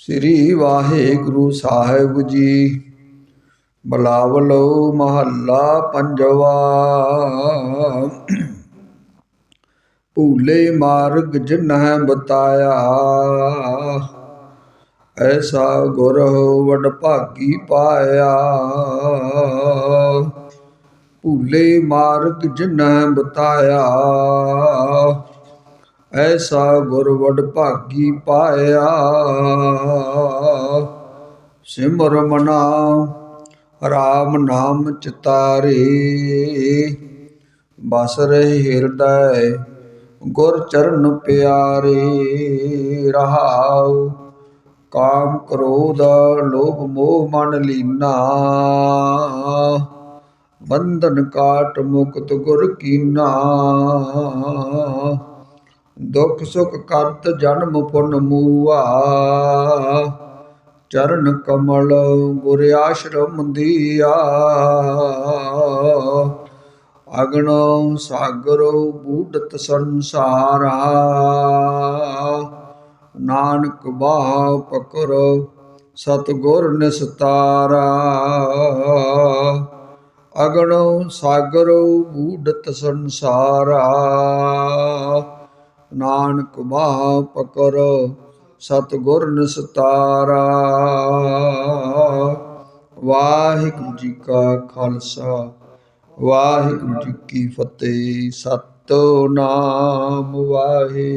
ਸ੍ਰੀ ਵਾਹਿਗੁਰੂ ਸਾਹਿਬ ਜੀ। ਬਲਾਵਲੋ ਮਹੱਲਾ ਪੰਜਵਾ। ਭੂਲੇ ਮਾਰਗ ਜਿਨਹਿ ਬਤਾਇਆ। ਐਸਾ ਗੁਰ ਵਡ ਭਾਗੀ ਪਾਇਆ। ਭੂਲੇ ਮਾਰਗ ਜਿਨਹਿ ਬਤਾਇਆ। ਐਸਾ ਗੁਰ ਵਡ ਭਾਗੀ ਪਾਇਆ। ਸਿਮਰ ਮਨਾ, ਰਾਮ ਨਾਮ ਚਿਤਾਰੇ। ਬਸ ਰਹੇ ਹਿਰਦੈ ਗੁਰ ਚਰਨ ਪਿਆਰੇ। ਰਹਾਉ ਕਾਮ ਕ੍ਰੋਧ, ਲੋਭ ਮੋਹ ਮਨ ਲੀਨਾ। ਬੰਧਨ ਕਾਟ ਮੁਕਤ ਗੁਰ ਕੀਨਾ। ਦੁਖ ਸੁਖ ਕਰਤ ਜਨਮ ਪੁੰਨ ਮੂਆ। ਚਰਨ ਕਮਲ ਗੁਰ ਆਸ਼ਰਮ ਦੀਆ। ਅਗਨ ਸਾਗਰ ਬੂਡਤ ਸੰਸਾਰਾ। ਨਾਨਕ ਬਾਹ ਪਕਰ ਸਤਗੁਰ ਨਿਸਤਾਰਾ। ਅਗਨ ਸਾਗਰੋ ਬੂਡਤ ਸੰਸਾਰਾ। ਨਾਨਕ ਬਾਹ ਪਕਰ ਸਤਗੁਰ ਨਿਸਤਾਰਾ। ਵਾਹਿਗੁਰੂ ਜੀ ਕਾ ਖਾਲਸਾ, ਵਾਹਿਗੁਰੂ ਜੀ ਕੀ ਫਤਿਹ। ਸਤਨਾਮ ਵਾਹਿ